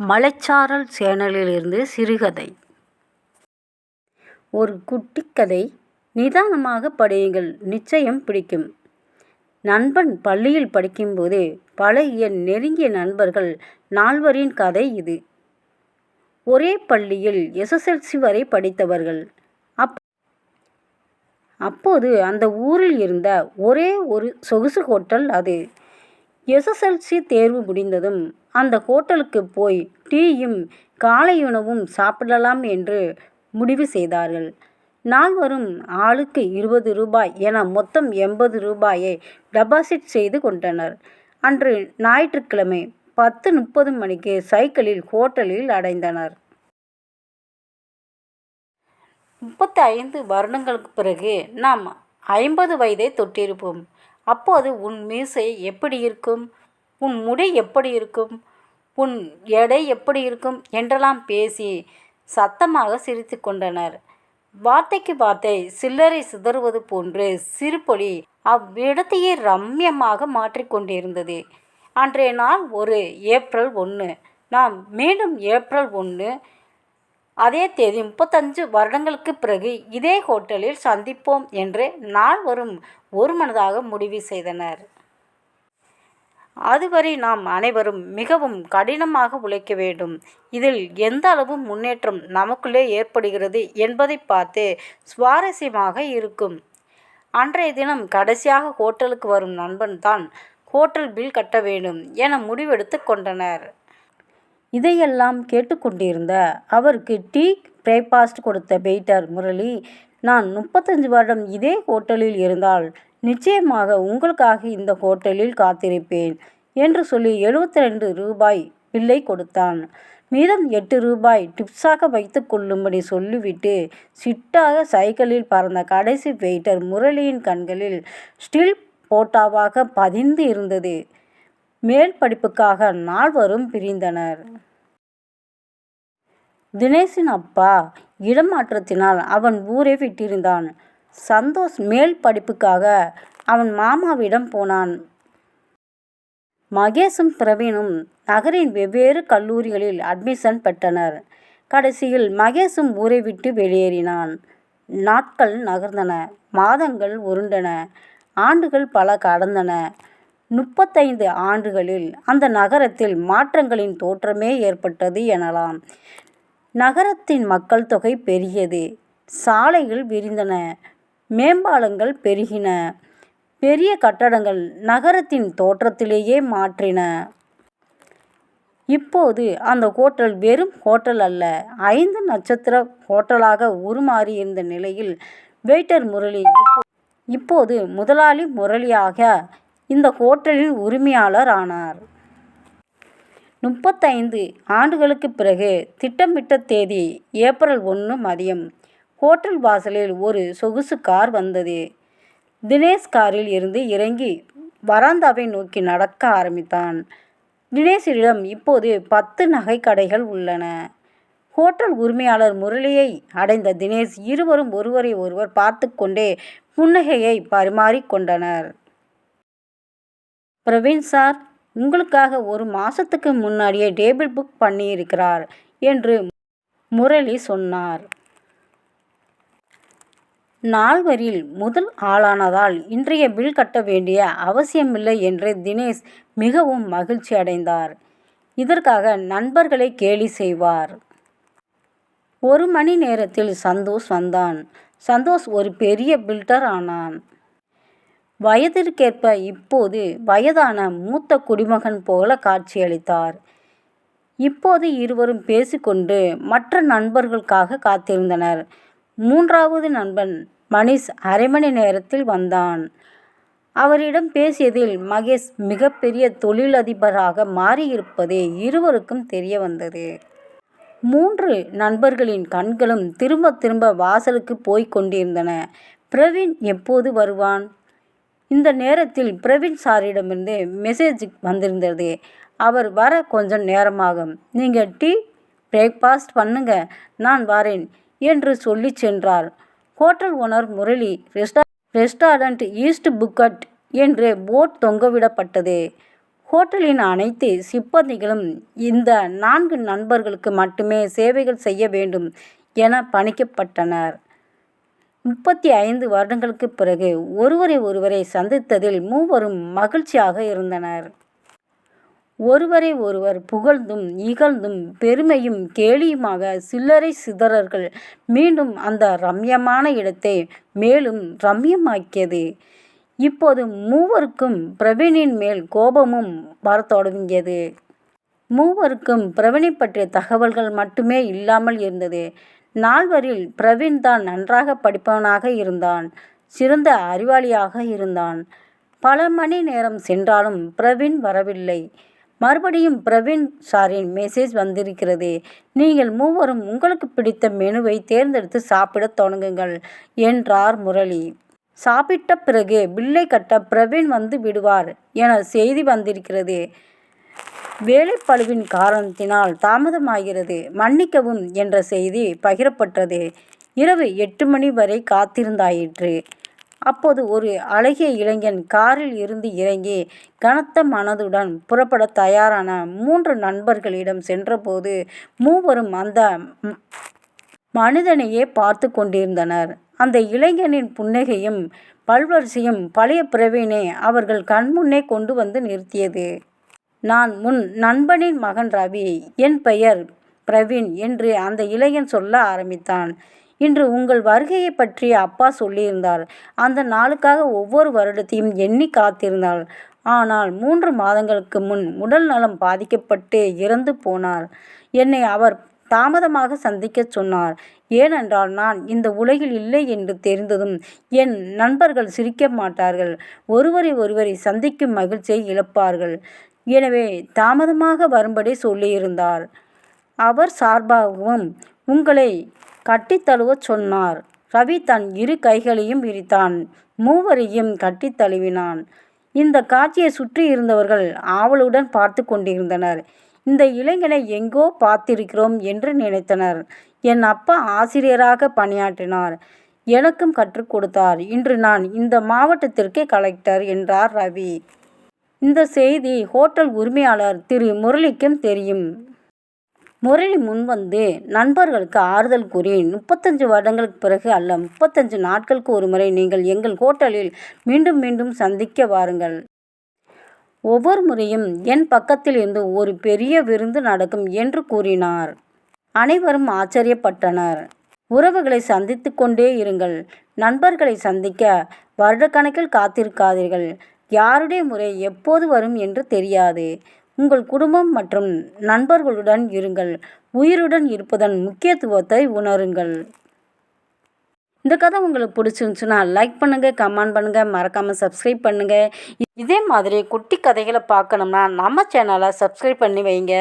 மலைச்சாரல் சேனலிலிருந்து சிறுகதை ஒரு குட்டிக் கதை நிதானமாக படியுங்கள் நிச்சயம் பிடிக்கும். நண்பன் பள்ளியில் படிக்கும்போது பழகிய நெருங்கிய நண்பர்கள் நால்வரின் கதை இது. ஒரே பள்ளியில் எஸ்எஸ்எல்சி வரை படித்தவர்கள். அப் அப்போது அந்த ஊரில் இருந்த ஒரே ஒரு சொகுசு ஹோட்டல் அது. எஸ்எஸ்எல்சி தேர்வு முடிந்ததும் அந்த ஹோட்டலுக்கு போய் டீயும் காலையுணவும் சாப்பிடலாம் என்று முடிவு செய்தார்கள். நால்வரும் ஆளுக்கு இருபது ரூபாய் என மொத்தம் எண்பது ரூபாயை டெபாசிட் செய்து கொண்டனர். அன்று ஞாயிற்றுக்கிழமை பத்து முப்பது மணிக்கு சைக்கிளில் ஹோட்டலில் அடைந்தனர். முப்பத்தைந்து வருடங்களுக்குப் பிறகு நாம் ஐம்பது வயதை தொட்டிருப்போம். அப்போது உன் மீசை எப்படியிருக்கும்? உன் முடி எப்படி இருக்கும் உன் எடை எப்படி இருக்கும் என்றெல்லாம் பேசி சத்தமாக சிரித்து கொண்டனர். வார்த்தைக்கு வார்த்தை சில்லறை சிதறுவது போன்று சிரிப்பொலி அவ்விடத்தையே ரம்யமாக மாற்றிக் கொண்டிருந்தது. அன்றைய நாள் ஒரு ஏப்ரல் ஒன்று. நாம் மீண்டும் ஏப்ரல் ஒன்று. அதே தேதி முப்பத்தஞ்சு வருடங்களுக்குப் பிறகு இதே ஹோட்டலில் சந்திப்போம் என்று நாள் வரும் ஒரு மனதாக முடிவு செய்தனர். அதுவரை நாம் அனைவரும் மிகவும் கடினமாக உழைக்க வேண்டும். இதில் எந்த அளவு முன்னேற்றம் நமக்குள்ளே ஏற்படுகிறது என்பதைப் பார்த்து சுவாரஸ்யமாக இருக்கும். அன்றைய தினம் கடைசியாக ஹோட்டலுக்கு வரும் நண்பன் தான் ஹோட்டல் பில் கட்ட வேண்டும் என முடிவெடுத்துக் கொண்டனர். இதையெல்லாம் கேட்டுக்கொண்டிருந்த அவருக்கு டீ பிரேக்ஃபாஸ்ட் கொடுத்த வெயிட்டர் முரளி நான் முப்பத்தஞ்சு வருடம் இதே ஹோட்டலில் இருந்தால் நிச்சயமாக உங்களுக்காக இந்த ஹோட்டலில் காத்திருப்பேன் என்று சொல்லி எழுபத்திரண்டு ரூபாய் பில்லை கொடுத்தான். மீதம் எட்டு ரூபாய் டிப்ஸாக வைத்து கொள்ளும்படி சொல்லிவிட்டு சிட்டாக சைக்கிளில் பறந்த கடைசி வெயிட்டர் முரளியின் கண்களில் ஸ்டில் போட்டாவாக பதிந்து இருந்தது. மேல் படிப்புக்காக நால்வரும் பிரிந்தனர். தினேஷின் அப்பா இடமாற்றத்தினால் அவன் ஊரை விட்டிருந்தான். சந்தோஷ் மேல் படிப்புக்காக அவன் மாமாவிடம் போனான். மகேஷும் பிரவீனும் நகரின் வெவ்வேறு கல்லூரிகளில் அட்மிஷன் பெற்றனர். கடைசியில் மகேஷும் ஊரை விட்டு வெளியேறினான். நாட்கள் நகர்ந்தன. மாதங்கள் உருண்டன. ஆண்டுகள் பல கடந்தன. முப்பத்தைந்து ஆண்டுகளில் அந்த நகரத்தில் மாற்றங்களின் தோற்றமே ஏற்பட்டது எனலாம். நகரத்தின் மக்கள் தொகை பெருகியது. சாலைகள் விரிந்தன. மேம்பாலங்கள் பெருகின. பெரிய கட்டடங்கள் நகரத்தின் தோற்றத்திலேயே மாற்றின. இப்போது அந்த ஹோட்டல் வெறும் ஹோட்டல் அல்ல ஐந்து நட்சத்திர ஹோட்டலாக உருமாறியிருந்த நிலையில் வெயிட்டர் முரளி இப்போது முதலாளி முரளியாக இந்த ஹோட்டலின் உரிமையாளர் ஆனார். முப்பத்தைந்து ஆண்டுகளுக்குப் பிறகு திட்டமிட்ட தேதி ஏப்ரல் ஒன்று மதியம். ஹோட்டல் வாசலில் ஒரு சொகுசு கார் வந்தது. தினேஷ் காரில் இருந்து இறங்கி வராந்தாவை நோக்கி நடக்க ஆரம்பித்தான். தினேஷிடம் இப்போது பத்து நகைக்கடைகள் உள்ளன. ஹோட்டல் உரிமையாளர் முரளியை அடைந்த தினேஷ் இருவரும் ஒருவரை ஒருவர் பார்த்து கொண்டே புன்னகையை பரிமாறிக்கொண்டனர் பிரவீன் சார் உங்களுக்காக ஒரு மாசத்துக்கு முன்னாடியே டேபிள் புக் பண்ணியிருக்கிறார் என்று முரளி சொன்னார். நால்வரில் முதல் ஆளானதால் இன்றைய பில் கட்ட வேண்டிய அவசியமில்லை என்று தினேஷ் மிகவும் மகிழ்ச்சி அடைந்தார். இதற்காக நண்பர்களை கேலி செய்வார். ஒரு மணி நேரத்தில் சந்தோஷ் வந்தான். சந்தோஷ் ஒரு பெரிய பில்டர் ஆனான். வயதிற்கேற்ப இப்போது வயதான மூத்த குடிமகன் போல காட்சியளித்தார். இப்போது இருவரும் பேசிக்கொண்டு மற்ற நண்பர்களுக்காக காத்திருந்தனர். மூன்றாவது நண்பன் மணிஷ் அரை மணி நேரத்தில் வந்தான். அவரிடம் பேசியதில் மகேஷ் மிகப்பெரிய தொழிலதிபராக மாறியிருப்பது இருவருக்கும் தெரிய வந்தது மூன்று நண்பர்களின் கண்களும் திரும்ப திரும்ப வாசலுக்கு போய்க் கொண்டிருந்தன. பிரவீன் எப்போது வருவான்? இந்த நேரத்தில் பிரவீன் சாரிடமிருந்து மெசேஜ் வந்திருந்தது. அவர் வர கொஞ்சம் நேரமாகும். நீங்கள் டீ பிரேக்ஃபாஸ்ட் பண்ணுங்க நான் வரேன் என்று சொல்லி சென்றார். Hotel owner Murali. ரெஸ்டா restaurant east புக்கட் என்று போட் தொங்கவிடப்பட்டது. ஹோட்டலின் அனைத்து சிப்பந்திகளும் இந்த நான்கு நண்பர்களுக்கு மட்டுமே சேவைகள் செய்ய வேண்டும் என பணிக்கப்பட்டனர் முப்பத்தி ஐந்து வருடங்களுக்குப் பிறகு ஒருவரை ஒருவரை சந்தித்ததில் மூவரும் மகிழ்ச்சியாக இருந்தனர் ஒருவரை ஒருவர் புகழ்ந்தும் இகழ்ந்தும் பெருமையும் கேலியுமாக சில்லறை சிதறர்கள் மீண்டும் அந்த ரம்யமான இடத்தை மேலும் ரம்யமாக்கியது. இப்போது மூவருக்கும் பிரவீனின் மேல் கோபமும் வரத் தொடங்கியது. மூவருக்கும் பிரவீனை பற்றிய தகவல்கள் மட்டுமே இல்லாமல் இருந்தது. நால்வரில் பிரவீன் தான் நன்றாக படிப்பவனாக இருந்தான். சிறந்த அறிவாளியாக இருந்தான். பல மணி நேரம் சென்றாலும் பிரவீன் வரவில்லை. மறுபடியும் பிரவீன் சாரின் மெசேஜ் வந்திருக்கிறது. நீங்கள் மூவரும் உங்களுக்கு பிடித்த மெனுவை தேர்ந்தெடுத்து சாப்பிடத் தொடங்குங்கள் என்றார் முரளி. சாப்பிட்ட பிறகு பில்லை கட்ட பிரவீன் வந்து விடுவார் என செய்தி வந்திருக்கிறது. வேலைப்பழுவின் காரணத்தினால் தாமதமாகிறது. மன்னிக்கவும் என்ற செய்தி பகிரப்பட்டது. இரவு எட்டு மணி வரை காத்திருந்தாயிற்று. அப்போது ஒரு அழகிய இளைஞன் காரில் இருந்து இறங்கி கனத்த மனதுடன் புறப்பட தயாரான மூன்று நண்பர்களிடம் சென்றபோது மூவரும் அந்த மனிதனையே பார்த்து கொண்டிருந்தனர். அந்த இளைஞனின் புன்னகையும் பல்வரிசையும் பழைய பிரவீனை அவர்கள் கண்முன்னே கொண்டு வந்து நிறுத்தியது. நான் முன் நண்பனின் மகன் ரவி. என் பெயர் பிரவீன் என்று அந்த இளைஞன் சொல்ல ஆரம்பித்தான். இன்று உங்கள் வருகையை பற்றி அப்பா சொல்லியிருந்தார். அந்த நாளுக்காக ஒவ்வொரு வருடத்தையும் எண்ணி காத்திருந்தாள். ஆனால் மூன்று மாதங்களுக்கு முன் உடல் நலம் பாதிக்கப்பட்டு இறந்து போனார். என்னை அவர் தாமதமாக சந்திக்கச் சொன்னார். ஏனென்றால் நான் இந்த உலகில் இல்லை என்று தெரிந்ததும் என் நண்பர்கள் சிரிக்க மாட்டார்கள். ஒருவரை ஒருவரை சந்திக்கும் மகிழ்ச்சியை இழப்பார்கள். எனவே தாமதமாக வரும்படி சொல்லியிருந்தார். அவர் சார்பாகவும் உங்களை கட்டித்தழுவச் சொன்னார். ரவி தன் இரு கைகளையும் விரித்தான். மூவரையும் கட்டித் தழுவினான். இந்த காட்சியை சுற்றி இருந்தவர்கள் ஆவலுடன் பார்த்து கொண்டிருந்தனர். இந்த இளைஞனை எங்கோ பார்த்திருக்கிறோம் என்று நினைத்தனர். என் அப்பா ஆசிரியராக பணியாற்றினார். எனக்கும் கற்றுக் கொடுத்தார். இன்று நான் இந்த மாவட்டத்திற்கே கலெக்டர் என்றார் ரவி. இந்த செய்தி ஹோட்டல் உரிமையாளர் திரு முரளிக்கும் தெரியும். முரளி முன்வந்து நண்பர்களுக்கு ஆறுதல் கூறி முப்பத்தஞ்சு வருடங்களுக்கு பிறகு அல்ல முப்பத்தஞ்சு நாட்களுக்கு ஒரு முறை நீங்கள் எங்கள் ஹோட்டலில் மீண்டும் மீண்டும் சந்திக்க வாருங்கள். ஒவ்வொரு முறையும் என் பக்கத்தில் இருந்து ஒரு பெரிய விருந்து நடக்கும் என்று கூறினார். அனைவரும் ஆச்சரியப்பட்டனர். உறவுகளை சந்தித்து கொண்டே இருங்கள். நண்பர்களை சந்திக்க வருடக்கணக்கில் காத்திருக்காதீர்கள். யாருடைய முறை எப்போது வரும் என்று தெரியாது. உங்கள் குடும்பம் மற்றும் நண்பர்களுடன் இருங்கள். உயிருடன் இருப்பதன் முக்கியத்துவத்தை உணருங்கள். இந்த கதை உங்களுக்கு பிடிச்சிருந்துச்சுன்னா லைக் பண்ணுங்கள் கமெண்ட் பண்ணுங்கள் மறக்காமல் சப்ஸ்கிரைப் பண்ணுங்கள் இதே மாதிரி குட்டி கதைகளை பார்க்கணும்னா நம்ம சேனலை சப்ஸ்கிரைப் பண்ணி வைங்க.